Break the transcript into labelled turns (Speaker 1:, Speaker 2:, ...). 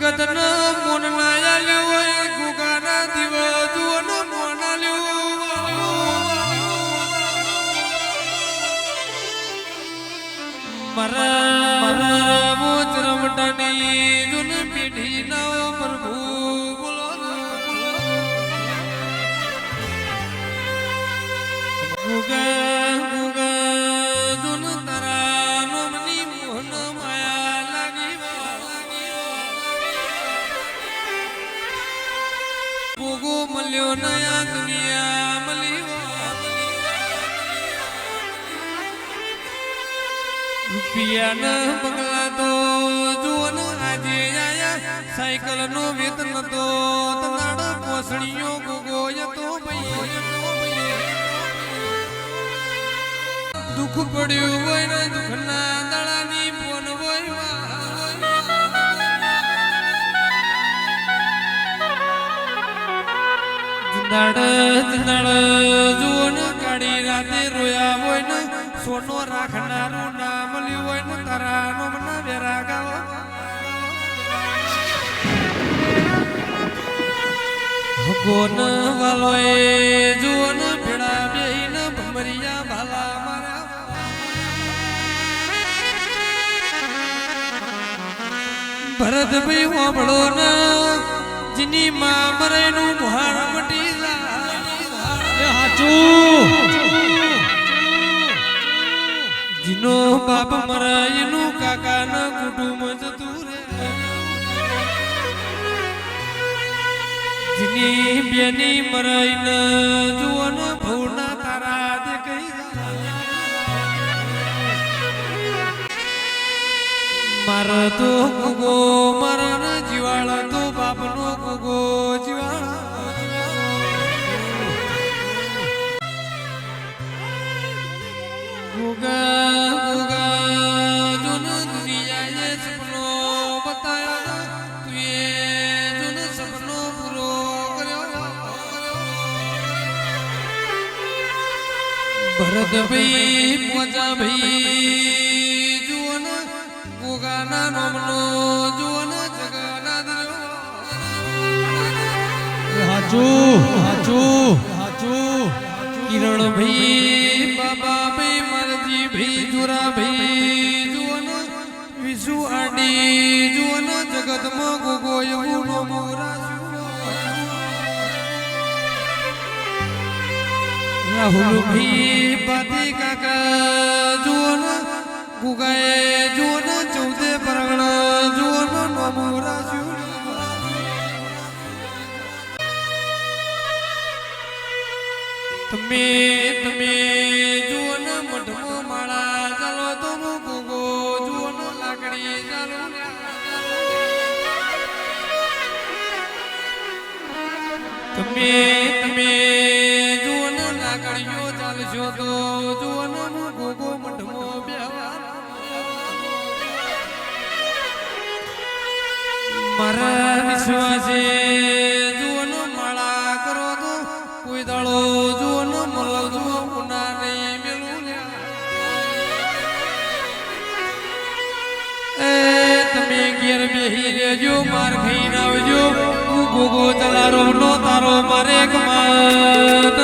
Speaker 1: જગત ન મોન નાયા હોય, ગુગાના દિવ જુવન મોના મારા મારા મોચ રમટાની જુન પીઢી ના પ્રભુ ગુગા ગુગા ભોગો મળ્યો નયા દુનિયા મળી રૂપિયા ન બંગલા તો જુઓ ને આજે સાયકલ નો વેતન તો તનાડ પોસણીઓ ગોગો તો દુઃખ પડ્યું હોય ને દુઃખના દળાની જનાડ જનાડ જુઓ ને કાળી રાતે રોયા હોય ને સોનો રાખનારું નામ લ્યું હોય ને તારા નો વેરા ગાવો કોન વાલો એ જુઓ ને ભેળા બેહીન ભમરિયા ભાલા મારા ભરતભાઈ વાપડો ને જીની માં મરે નું બાપ મરે એનું કાકા ના કુટુંબ જતું રે જીની બેની મરાઈ ન જુઓ ને ભૂના તારા દે કઈ મારો તો કુગો, મારા ન જીવાળા તો બાપનો ગુગો જીવાળા. ગુગા ભરતભાઈ પોચા ભાઈ જુવન ગોગાના નામનો જુવન જગન્નાથ
Speaker 2: હાચું હાચું હાચું.
Speaker 1: કિરણ ભાઈ, બાબા ભાઈ મારજી ભાઈ, જોરા ભાઈ જુવન વિશુ આડી જગત જગતમાં ગોગો એવું રાહુલ ભાઈ પાતી કાકા જુવન ગુગાએ જુવન ચૌદે પરગણા જુવન નો મોરા તમે તમે જુઓ ને મઢમો માળા ચાલો તો ગોગો જુઓ ને લાકડી ચાલો. તમે તમે જુઓ ને લાકડીઓ ચાલશો તો જુઓ ને હું ગોગો મઠમો મારા વિશ્વાસે જુઓનો માળા કરો તો કોઈ દાડો જુઓનો મળો જુઓ ઉના નહીં મેલું એ તમે ઘેર બેહી રેજો માર ખાઈને આવજો. હું ગોગો ચલારો, નો તારો મારે કમાત